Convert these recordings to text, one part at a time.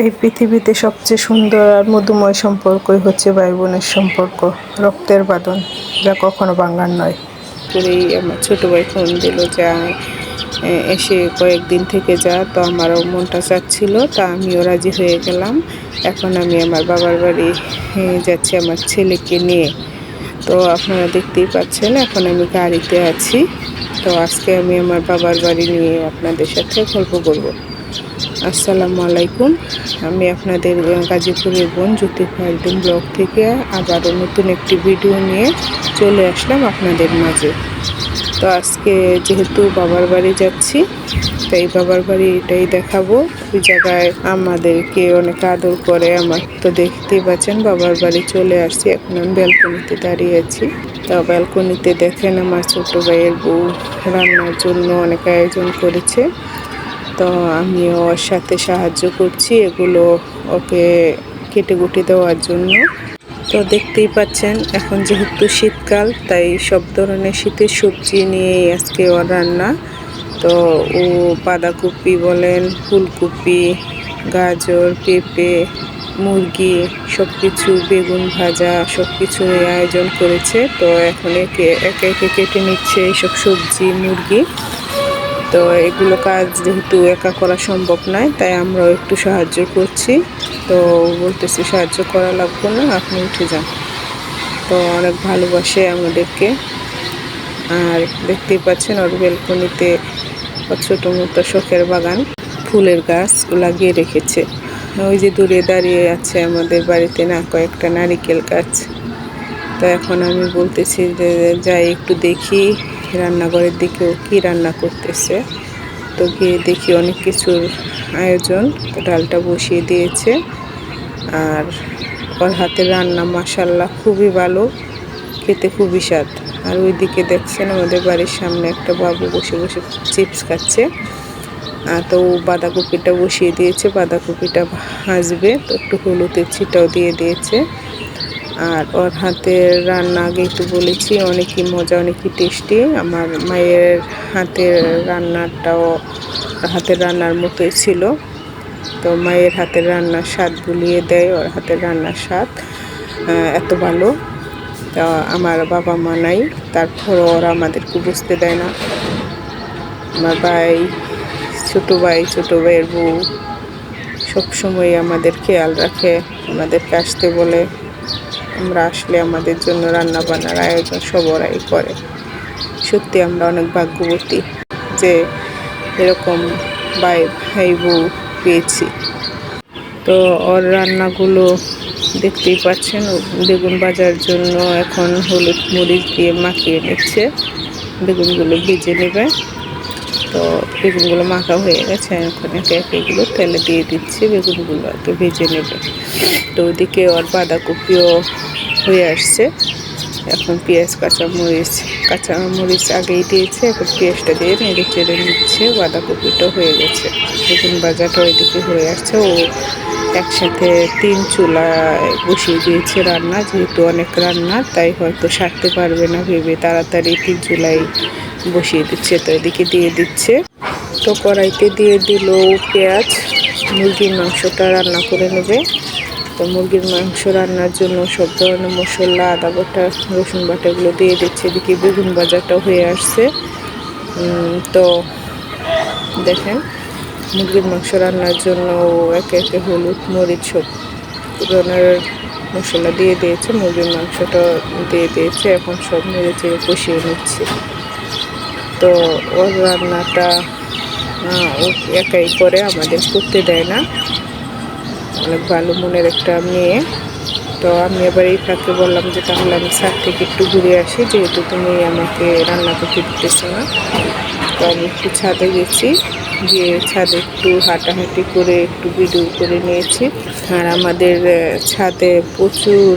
এই পৃথিবীতে সবচেয়ে সুন্দর আর মধুময় সম্পর্কই হচ্ছে ভাই বোনের সম্পর্ক, রক্তের বাঁধন, যা কখনো ভাঙার নয়। করেই আমার ছোটো ভাই ফোন দিল যা এসে কয়েকদিন থেকে যা। তো আমারও মনটা চাচ্ছিল, তা আমিও রাজি হয়ে গেলাম। এখন আমি আমার বাবার বাড়ি যাচ্ছি আমার ছেলেকে নিয়ে। তো আপনারা দেখতেই পাচ্ছেন, এখন আমি গাড়িতে আছি। তো আজকে আমি আমার বাবার বাড়ি নিয়ে আপনাদের সাথে গল্প করব। আসসালামু আলাইকুম। আমি আপনাদের গাজীপুরের বোন জ্যোতি ফারদিন ব্লগ থেকে আবারও নতুন একটি ভিডিও নিয়ে চলে আসলাম আপনাদের মাঝে। তো আজকে যেহেতু বাবার বাড়ি যাচ্ছি, তাই বাবার বাড়ি এটাই দেখাবো। ওই জায়গায় আমাদেরকে অনেক আদর করে, আমার তো দেখতেই পাচ্ছেন বাবার বাড়ি চলে আসছি। এখন আমি ব্যালকনিতে দাঁড়িয়ে আছি। তো ব্যালকনিতে দেখেন আমার ছোট ভাইয়ের বউ রান্নার জন্য অনেক আয়োজন করেছে। তো আমিও ওর সাথে সাহায্য করছি এগুলো ওকে কেটে কুটে দেওয়ার জন্য। তো দেখতেই পাচ্ছেন, এখন যেহেতু শীতকাল, তাই সব ধরনের শীতের সবজি নিয়েই আজকে ওর রান্না। তো ও বাঁধাকপি বলেন, ফুলকপি, গাজর, পেঁপে, মুরগি সব কিছু বেগুন ভাজা সব কিছুর আয়োজন করেছে। তো এখন একে একে একে কেটে নিচ্ছে এইসব সবজি, মুরগি। তো এগুলো কাজ যেহেতু একা করা সম্ভব নয়, তাই আমরাও একটু সাহায্য করছি। তো বলতেছি সাহায্য করা লাগবে না, আপনি উঠে যান। তো অনেক ভালোবাসে আমাদেরকে। আর দেখতেই পাচ্ছেন ওর বেলকনিতে ছোটো মতো শখের বাগান, ফুলের গাছ লাগিয়ে রেখেছে। ওই যে দূরে দাঁড়িয়ে আছে আমাদের বাড়িতে না কয়েকটা নারিকেল গাছ। তো এখন আমি বলতেছি যে, যাই একটু দেখি রান্নাঘরের দিকেও কি রান্না করতেছে। তো গিয়ে দেখি অনেক কিছুর আয়োজন। তো ডালটা বসিয়ে দিয়েছে। আর ওর হাতের রান্না মাসাল্লাহ খুবই ভালো। খেতে খুবই স্বাদ। আর ওইদিকে দেখছেন আমাদের বাড়ির সামনে একটা বাবু বসে বসে চিপস খাচ্ছে। আর তো বাঁধাকপিটা বসিয়ে দিয়েছে। বাঁধাকপিটা ভাজবে। তো একটু হলুদের ছিটাও দিয়ে দিয়েছে। আর ওর হাতের রান্না আগে একটু বলেছি, অনেকই মজা, অনেকই টেস্টি। আমার মায়ের হাতের রান্নাটাও হাতের রান্নার মতোই ছিল। তো মায়ের হাতের রান্নার স্বাদ বুলিয়ে দেয়, ওর হাতের রান্নার স্বাদ এত ভালো। তা আমার বাবা মা নাই, তারপরও ওরা আমাদেরকে বুঝতে দেয় না। আমার ভাই, ছোটো ভাই, ছোটো ভাইয়ের বউ সবসময় আমাদের খেয়াল রাখে, আমাদেরকে আসতে বলে। আমরা আসলে আমাদের জন্য রান্না বান্নার আয়োজন সব ওরাই করে। সত্যি আমরা অনেক ভাগ্যবতী যে এরকম ভাই ভাই বউ পেয়েছি। তো ওর রান্নাগুলো দেখতেই পাচ্ছেন, বেগুন ভাজার জন্য এখন হলুদ মরিচ দিয়ে মাখিয়ে নিচ্ছে। বেগুনগুলো ভেজে নেবে। তো বেগুনগুলো মাখা হয়ে গেছে, এখন একে একে এগুলো তেলে দিয়ে দিচ্ছি, বেগুনগুলো আর কি ভেজে নেবে। তো ওদিকে ওর বাঁধাকপিও হয়ে আসছে। এখন পেঁয়াজ, কাঁচামরিচ কাঁচামরিচ আগেই দিয়েছে, এখন পেঁয়াজটা দিয়ে নেড়ে চেড়ে নিচ্ছে, বাঁধাকপিটা হয়ে গেছে। বেগুন ভাজাটা ওইদিকে হয়ে আসছে, ও একসাথে তিন চুলায় বসিয়ে দিয়েছে রান্না, যেহেতু অনেক রান্না, তাই হয়তো সারতে পারবে না ভেবে তাড়াতাড়ি তিন চুলায় বসিয়ে দিচ্ছে, তো এদিকে দিয়ে দিচ্ছে। তো কড়াইতে দিয়ে দিল পেঁয়াজ, মুরগির মাংসটা রান্না করে নেবে। তো মুরগির মাংস রান্নার জন্য সব ধরনের মশলা, আদা বাটা, রসুন বাটা এগুলো দিয়ে দিচ্ছে। এদিকে বেগুন বাজারটা হয়ে আসছে। তো দেখেন, মুরগির মাংস রান্নার জন্য একে একে হলুদ, মরিচ সব ধরনের মশলা দিয়ে দিয়েছে। মুরগির মাংসটা দিয়ে দিয়েছে। এখন সব চেড়ে কষিয়ে নিচ্ছে। তো ওর রান্নাটা একাই করে, আমাদের করতে দেয় না। অনেক ভালো মনের একটা মেয়ে। তো আমি এবার এই ফাঁকে বললাম যে, তাহলে আমি ছাদ থেকে একটু ঘুরে আসি, যেহেতু তুমি আমাকে রান্না করতে দিতেছো না। তো আমি একটু ছাদে গেছি, গিয়ে ছাদে একটু হাঁটাহাঁটি করে, একটু ভিডিও করে নিয়েছি। আর আমাদের ছাদে প্রচুর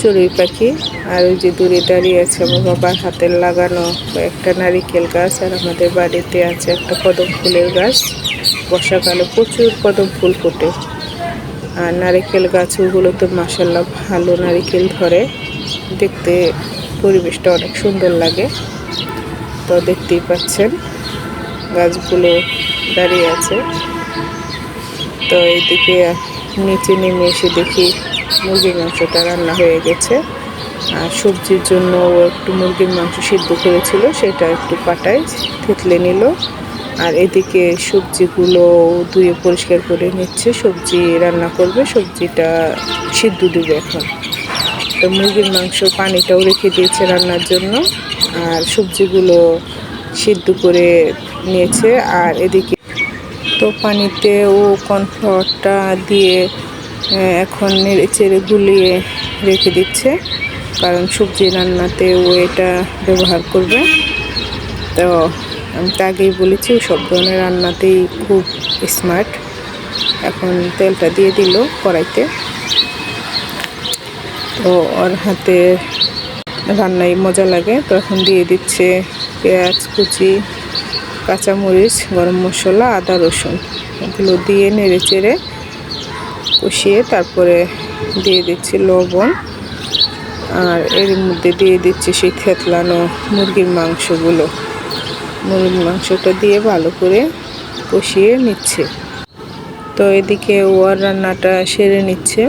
চড়ুই পাখি আর ওই যে দূরে দাঁড়িয়ে আছে আমার বাবার হাতের লাগানো একটা নারিকেল গাছ আর আমাদের বাড়িতে আছে একটা কদম ফুলের গাছ। বর্ষাকালে প্রচুর কদম ফুল ফোটে। আর নারিকেল গাছগুলো তো মাসাল্লাহ ভালো নারিকেল ধরে। দেখতে পরিবেশটা অনেক সুন্দর লাগে। তো দেখতেই পাচ্ছেন গাছগুলো দাঁড়িয়ে আছে। তো এদিকে নিচে নেমে এসে দেখি মুরগির মাংসটা রান্না হয়ে গেছে। আর সবজির জন্য ও একটু মুরগির মাংস সিদ্ধ করেছিল, সেটা একটু পাটায় থেতলে নিল। আর এদিকে সবজিগুলো ধুয়ে পরিষ্কার করে নিচ্ছে, সবজি রান্না করবে, সবজিটা সিদ্ধ দেবে এখন। তো মুরগির মাংস পানিটাও রেখে দিয়েছে রান্নার জন্য, আর সবজিগুলো সিদ্ধ করে নিয়েছে। আর এদিকে তো পানিতে ও কর্নফ্লাওয়ারটা দিয়ে এখন নেড়ে চেড়ে গুলিয়ে রেখে দিচ্ছে, কারণ সবজি রান্নাতে ও এটা ব্যবহার করবে। তো, আমি তো আগেই বলেছি, সব ধরনের রান্নাতেই খুব স্মার্ট এখন তেলটা দিয়ে দিল কড়াইতে। তো, ওর হাতে রান্নায় মজা লাগে, তো এখন দিয়ে দিচ্ছে পেঁয়াজ, কুচি, কাঁচামরিচ, গরম মশলা, আদা, রসুন। এগুলো দিয়ে নেড়ে চেড়ে কষিয়ে তারপরে দিয়ে দিচ্ছি লবণ। আর এর মধ্যে দিয়ে দিচ্ছি সেই থেতলানো মুরগির মাংসগুলো। মুরগির মাংসটা দিয়ে ভালো করে কষিয়ে নিচ্ছে। তো এদিকে ওয়ার রান্নাটা সেরে নিচ্ছে।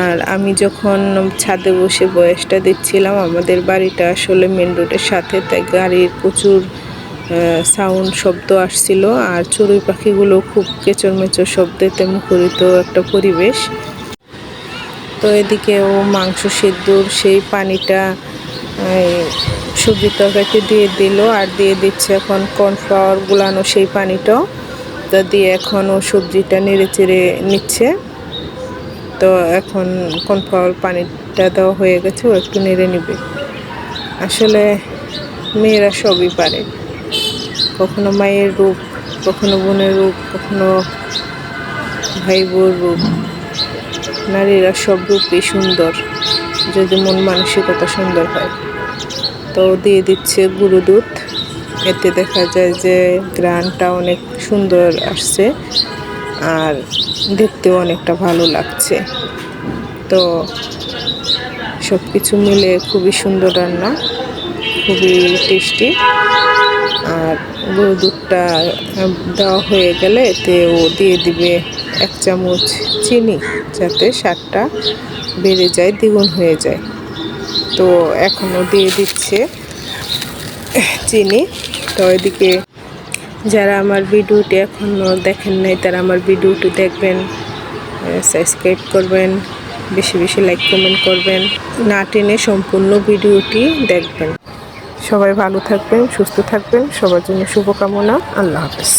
আর আমি যখন ছাদে বসে বয়সটা দিচ্ছিলাম, আমাদের বাড়িটা আসলে মেন রোডের সাথে, তাই গাড়ির প্রচুর সাউন্ড শব্দ আসছিল আর চড়ুই পাখিগুলো খুব কেচর মেচর শব্দেতে মুখরিত একটা পরিবেশ। তো এদিকে ও মাংস সিদ্ধর সেই পানিটা সবজি তরকারিতে দিয়ে দিল আর দিয়ে দিচ্ছে এখন কর্নফ্লাওয়ার গুলানো সেই পানিটাও। তো দিয়ে এখন ও সবজিটা নেড়ে চেড়ে নিচ্ছে। তো এখন কর্নফ্লাওয়ার পানিটা দেওয়া হয়ে গেছে, ও একটু নেড়ে নিবে। আসলে মেয়েরা সবই পারে। কখনো মায়ের রূপ, কখনো বোনের রূপ, কখনো ভাই বোর রূপ। নারীরা সব রূপই সুন্দর, যদি মন মানসিকতা সুন্দর হয়। তো দিয়ে দিচ্ছে গুঁড়ো দুধ এতে দেখা যায় যে গ্রানটা অনেক সুন্দর আসছে আর দেখতেও অনেকটা ভালো লাগছে। তো সব কিছু মিলে খুবই সুন্দর রান্না, খুবই টেস্টি আর গরু দুধটা দেওয়া হয়ে গেলে এতে ও দিয়ে দিবে এক চামচ চিনি, যাতে স্বাদটা বেড়ে যায়, দ্বিগুণ হয়ে যায়। তো এখনও দিয়ে দিচ্ছে চিনি। তো এদিকে যারা আমার ভিডিওটি এখনও দেখেন নাই, তারা আমার ভিডিওটি দেখবেন সাবস্ক্রাইব করবেন, বেশি বেশি লাইক কমেন্ট করবেন, না টেনে সম্পূর্ণ ভিডিওটি দেখবেন। সবাই ভালো থাকবেন সুস্থ থাকবেন। সবার জন্য শুভকামনা। আল্লাহ হাফেজ।